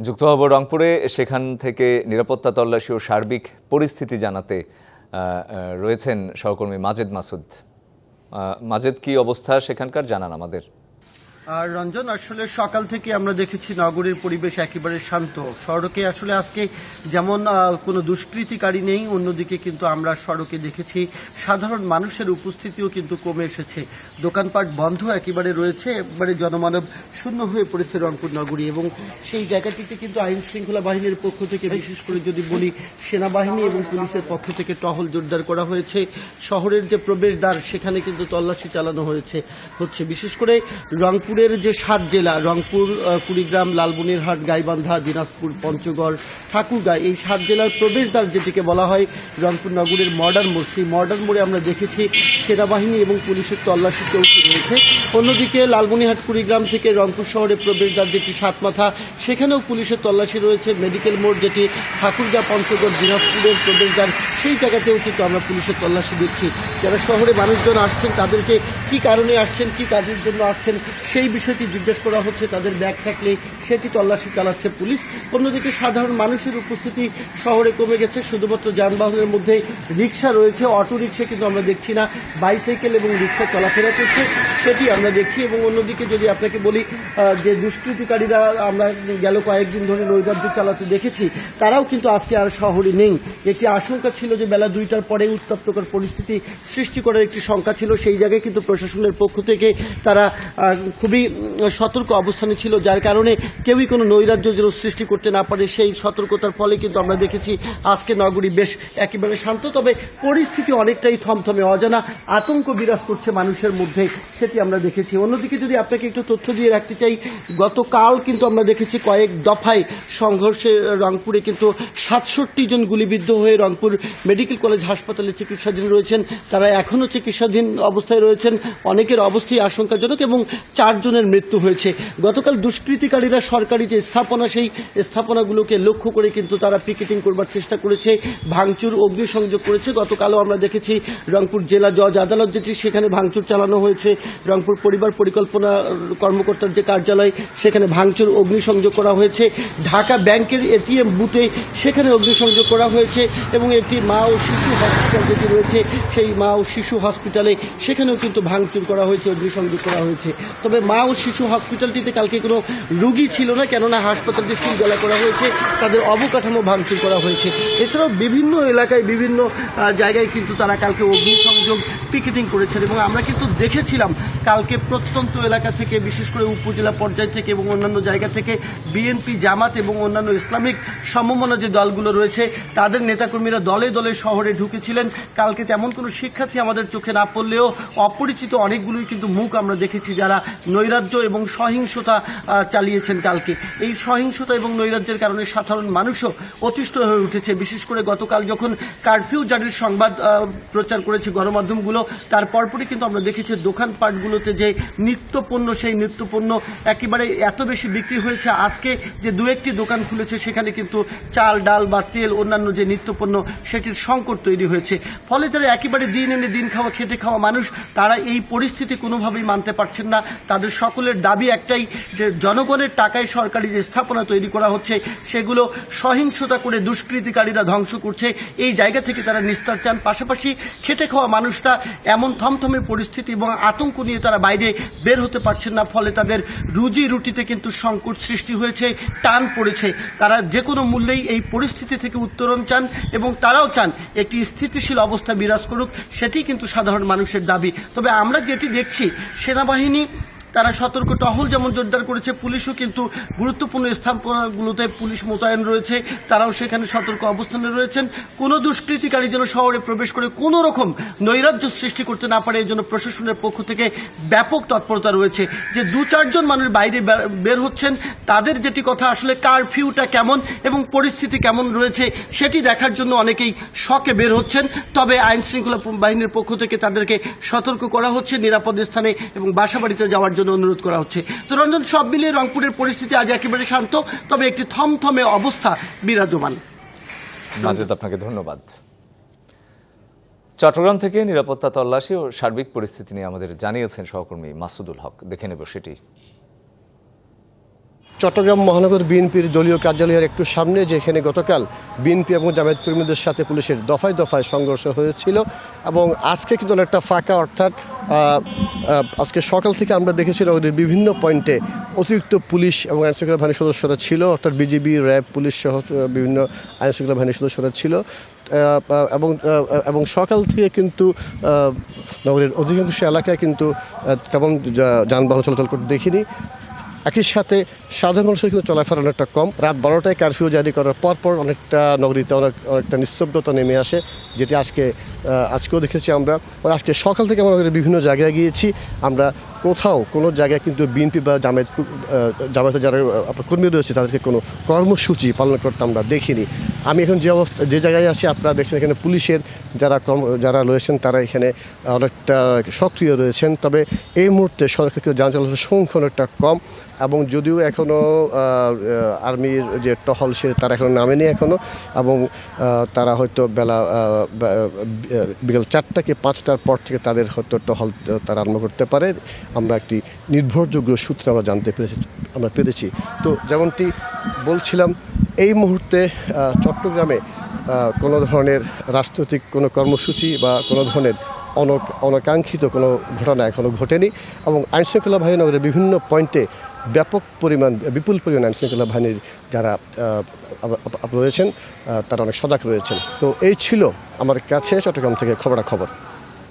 যুক্ত হব রংপুরে, সেখান থেকে নিরাপত্তা তল্লাশি ও সার্বিক পরিস্থিতি জানাতে রয়েছেন সহকর্মী মাজেদ মাসুদ। মাজেদ, কি অবস্থা সেখানকার? জানান আমাদের। আর রঞ্জন, আসলে সকাল থেকে আমরা দেখেছি নগরীর পরিবেশ একেবারে শান্ত। সড়কে আসলে আজকে যেমন কোনো দুষ্কৃতিকারী নেই, অন্যদিকে কিন্তু আমরা সড়কে দেখেছি সাধারণ মানুষের উপস্থিতিও কিন্তু কমে এসেছে। দোকানপাট বন্ধ একেবারে রয়েছে একেবারে জনমানব শূন্য হয়ে পড়েছে রংপুর নগরী এবং সেই জায়গাটিতে কিন্তু আইন শৃঙ্খলা বাহিনীর পক্ষ থেকে, বিশেষ করে যদি বলি সেনাবাহিনী এবং পুলিশের পক্ষ থেকে টহল জোরদার করা হয়েছে। শহরের যে প্রবেশদ্বার, সেখানে কিন্তু তল্লাশি চালানো হয়েছে, হচ্ছে। বিশেষ করে রংপুরের যে সাত জেলা, রংপুর কুড়িগ্রাম লালবনিরহাট গাইবান্ধা, দিনাজপুর, পঞ্চগড় ঠাকুরগাঁ এই সাত জেলার প্রবেশদ্বার যেটিকে বলা হয় রংপুর নগরের মডার্ন মোড়। সেই মডার্ন মোড়ে আমরা দেখেছি সেনাবাহিনী এবং পুলিশের তল্লাশি চৌকি রয়েছে। অন্যদিকে লালমনিরহাট, কুড়িগ্রাম থেকে রংপুর শহরে প্রবেশদ্বার যেটি সাতমাথা, সেখানেও পুলিশের তল্লাশি রয়েছে। মেডিকেল মোড় যেটি ঠাকুরগাঁ, পঞ্চগড়, দিনাজপুরের প্রবেশদ্বার, সেই জায়গাতেও কিন্তু আমরা পুলিশের তল্লাশি দেখছি। যারা শহরে মানুষজন আসছেন, তাদেরকে কি কারণে আসছেন, কি কাজের জন্য আসছেন, সেই বিষয়টি জিজ্ঞেস করা হচ্ছে তাদের ব্যাগ থাকলে সেটি তল্লাশি চালাচ্ছে পুলিশ। অন্যদিকে সাধারণ মানুষের উপস্থিতি শহরে কমে গেছে। শুধুমাত্র যানবাহনের মধ্যে রিক্সা রয়েছে অটো রিক্সা কিন্তু আমরা দেখছি না বাইসাইকেল এবং রিক্সা চলাফেরা করছে সেটি আমরা দেখছি। এবং অন্যদিকে যদি আপনাকে বলি যে দুষ্কৃতিকারীরা আমরা গেল কয়েকদিন ধরে নৈরাজ্য চালাতে দেখেছি তারাও কিন্তু আজকে আর শহরে নেই। একটি আশঙ্কা ছিল যে বেলা দুইটার পরে উত্তপ্তকর পরিস্থিতি সৃষ্টি করার একটি শঙ্কা ছিল। সেই জায়গায় কিন্তু প্রশাসনের পক্ষ থেকে তারা আহ, খুবই সতর্ক অবস্থানে ছিল, যার কারণে কেউই কোনো নৈরাজ্য যেন সৃষ্টি করতে না পারে, সেই সতর্কতার ফলে কিন্তু আমরা দেখেছি আজকে নগরী বেশ একেবারে শান্ত, তবে পরিস্থিতি অনেকটাই থমথমে। অজানা আতঙ্ক বিরাজ করছে মানুষের মধ্যে, সেটি আমরা দেখেছি। অন্যদিকে যদি আপনাকে একটু তথ্য দিয়ে রাখতে চাই, গতকাল কিন্তু আমরা দেখেছি কয়েক দফায় সংঘর্ষে রংপুরে কিন্তু সাতষট্টি জন গুলিবিদ্ধ হয়ে রংপুর মেডিকেল কলেজ হাসপাতালে চিকিৎসাধীন রয়েছেন। তারা এখনও চিকিৎসাধীন অবস্থায় রয়েছেন। অনেকের অবস্থাই আশঙ্কাজনক এবং চারজনের মৃত্যু হয়েছে। গতকাল দুষ্কৃতিকারীরা সরকারি যে স্থাপনা, সেই স্থাপনাগুলোকে লক্ষ্য করে কিন্তু তারা পিকেটিং করবার চেষ্টা করেছে, ভাঙচুর, অগ্নিসংযোগ করেছে। গতকালও আমরা দেখেছি রংপুর জেলা জজ আদালত যেটি, সেখানে ভাঙচুর চালানো হয়েছে। রংপুর পরিবার পরিকল্পনা কর্মকর্তার যে কার্যালয়, সেখানে ভাঙচুর, অগ্নিসংযোগ করা হয়েছে। ঢাকা ব্যাংকের এটিএম বুথে সেখানে অগ্নিসংযোগ করা হয়েছে এবং একটি মা ও শিশু হসপিটাল যেটি রয়েছে, সেই মা ও শিশু হসপিটালে সেখানেও কিন্তু ভাঙচুর করা হয়েছে, অগ্নিসংযোগ করা হয়েছে। তবে মা ও শিশু হসপিটালটিতে কালকে কোনো রুগী ছিল না, কেননা হাসপাতালটি সিলগালা করা হয়েছে, তাদের অবকাঠামো ভাঙচুর করা হয়েছে। এছাড়াও বিভিন্ন এলাকায়, বিভিন্ন জায়গায় কিন্তু তারা কালকে অগ্নিসংযোগ পিকেটিং করেছেন এবং আমরা কিন্তু দেখেছিলাম কালকে প্রত্যন্ত এলাকা থেকে, বিশেষ করে উপজেলা পর্যায় থেকে এবং অন্যান্য জায়গা থেকে বিএনপি, জামাত এবং অন্যান্য ইসলামিক সমমনা যে দলগুলো রয়েছে, তাদের নেতাকর্মীরা দলে দলে শহরে ঢুকেছিলেন। কালকে তেমন কোনো শিক্ষার্থী আমাদের চোখে না পড়লেও অপরিচিত অনেকগুলোই কিন্তু মুখ আমরা দেখেছি যারা নৈরাজ্য এবং সহিংসতা চালিয়েছেন কালকে। এই সহিংসতা এবং নৈরাজ্যের কারণে সাধারণ মানুষও অতিষ্ঠ হয়ে উঠেছে। বিশেষ করে গতকাল যখন কারফিউ জারির সংবাদ প্রচার করেছে গণমাধ্যমগুলো, তার পরপরই কিন্তু আমরা দেখেছি দোকানপাটগুলোতে যে নিত্যপণ্য, সেই নিত্যপণ্য একেবারে এত বেশি বিক্রি হয়েছে। আজকে যে দু একটি দোকান খুলেছে, সেখানে কিন্তু চাল, ডাল বা তেল, অন্যান্য যে নিত্যপণ্য, সেটির সংকট তৈরি হয়েছে। ফলে যারা একেবারে দিন এনে দিন খাওয়া, খেটে খাওয়া মানুষ, তারা এই পরিস্থিতি কোনোভাবেই মানতে পারছেন না। তাদের সকলের দাবি একটাই যে জনগণের টাকায় সরকারি যে স্থাপনা তৈরি করা হচ্ছে, সেগুলো সহিংসতা করে দুষ্কৃতিকারীরা ধ্বংস করছে। এই জায়গা থেকে তারা নিস্তার চান। পাশাপাশি খেটে খাওয়া মানুষটা এমন থমথমে পরিস্থিতি এবং আতঙ্ক নিয়ে তারা বাইরে বের হতে পারছেন না, ফলে তাদের রুজি রুটিতে কিন্তু সংকট সৃষ্টি হয়েছে, টান পড়েছে। তারা যে কোনো মূল্যেই এই পরিস্থিতি থেকে উত্তরণ চান এবং তারাও চান একটি স্থিতিশীল অবস্থা বিরাজ করুক সেটি কিন্তু সাধারণ মানুষের দাবি। তবে আমরা যেটি দেখছি, সেনাবাহিনী তারা সতর্ক। টহল যেমন জোরদার করেছে পুলিশও, কিন্তু গুরুত্বপূর্ণ স্থাপনাগুলোতে পুলিশ মোতায়েন রয়েছে। তারাও সেখানে সতর্ক অবস্থানে রয়েছেন। কোনো দুষ্কৃতিকারী যেন শহরে প্রবেশ করে কোনো রকম নৈরাজ্য সৃষ্টি করতে না পারে, এই জন্য প্রশাসনের পক্ষ থেকে ব্যাপক তৎপরতা রয়েছে। যে দু চারজন মানুষ বাইরে বের হচ্ছেন, তাদের যেটি কথা আসলে কারফিউটা কেমন এবং পরিস্থিতি কেমন রয়েছে, সেটি দেখার জন্য অনেকেই শখে বের হচ্ছেন। তবে আইন শৃঙ্খলা বাহিনীর পক্ষ থেকে তাদেরকে সতর্ক করা হচ্ছে নিরাপদ স্থানে এবং বাসাবাড়িতে যাওয়ার জন্য। অনুরোধ করা হচ্ছে। তো রঞ্জন, সব মিলিয়ে রংপুরের পরিস্থিতি আজ একেবারে শান্ত, তবে একটি থমথমে অবস্থা বিরাজমান। আপনাকে ধন্যবাদ। চট্টগ্রাম থেকে নিরাপত্তা তল্লাশি ও সার্বিক পরিস্থিতি নিয়ে আমাদের জানিয়েছেন সহকর্মী মাসুদুল হক। দেখে নেব সেটি। চট্টগ্রাম মহানগর বিএনপির দলীয় কার্যালয়ের একটু সামনে, যেখানে গতকাল বিএনপি এবং জামায়াত কর্মীদের সাথে পুলিশের দফায় দফায় সংঘর্ষ হয়েছিল এবং আজকে কিন্তু একটা ফাঁকা, অর্থাৎ আজকে সকাল থেকে আমরা দেখেছি নগরীর বিভিন্ন পয়েন্টে অতিরিক্ত পুলিশ এবং আইনশৃঙ্খলা বাহিনীর সদস্যরা ছিল, অর্থাৎ বিজিবি, র্যাব, পুলিশ সহ বিভিন্ন আইনশৃঙ্খলা বাহিনীর সদস্যরা ছিল। এবং এবং সকাল থেকে কিন্তু নগরের অধিকাংশ এলাকায় কিন্তু তেমন যানবাহন চলাচল করতে দেখিনি। একই সাথে সাধারণ মানুষের কিন্তু চলাফেরা অনেকটা কম। রাত বারোটায় কারফিউ জারি করার পর পর অনেকটা নগরীতে অনেক, অনেকটা নিস্তব্ধতা নেমে আসে, যেটি আজকে আজকেও দেখেছি আমরা। আজকে সকাল থেকে আমরা বিভিন্ন জায়গায় গিয়েছি। আমরা কোথাও কোনো জায়গায় কিন্তু বিএনপি বা জামায়াত জামায়াতের যারা কর্মী রয়েছে, তাদেরকে কোনো কর্মসূচি পালন করতে আমরা দেখিনি। আমি এখন যে অবস্থা, যে জায়গায় আছি, আপনারা দেখছেন এখানে পুলিশের যারা কর্ম, যারা রয়েছেন, তারা এখানে অনেকটা সক্রিয় রয়েছেন। তবে এই মুহূর্তে সরকারকে যান চলাচলের সংখ্যা অনেকটা কম। এবং যদিও এখনও আর্মির যে টহল সে তারা এখনও নামেনি এখনও এবং তারা হয়তো বেলা বিকেল চারটা কি পাঁচটার পর থেকে তাদের হয়তো টহল তারা আরম্ভ করতে পারে। আমরা একটি নির্ভরযোগ্য সূত্রে আমরা জানতে পেরেছি, আমরা পেরেছি। তো যেমনটি বলছিলাম, এই মুহূর্তে চট্টগ্রামে কোনো ধরনের রাজনৈতিক কোনো কর্মসূচি বা কোনো ধরনের অনাকাঙ্ক্ষিত কোনো ঘটনা এখনও ঘটেনি এবং আইনশৃঙ্খলা বাহিনী নগরের বিভিন্ন পয়েন্টে ব্যাপক পরিমাণ, বিপুল পরিমাণ আইনশৃঙ্খলা বাহিনীর যারা রয়েছেন তারা অনেক সজাগ রয়েছেন। তো এই ছিল আমার কাছে চট্টগ্রাম থেকে খবরাখবর।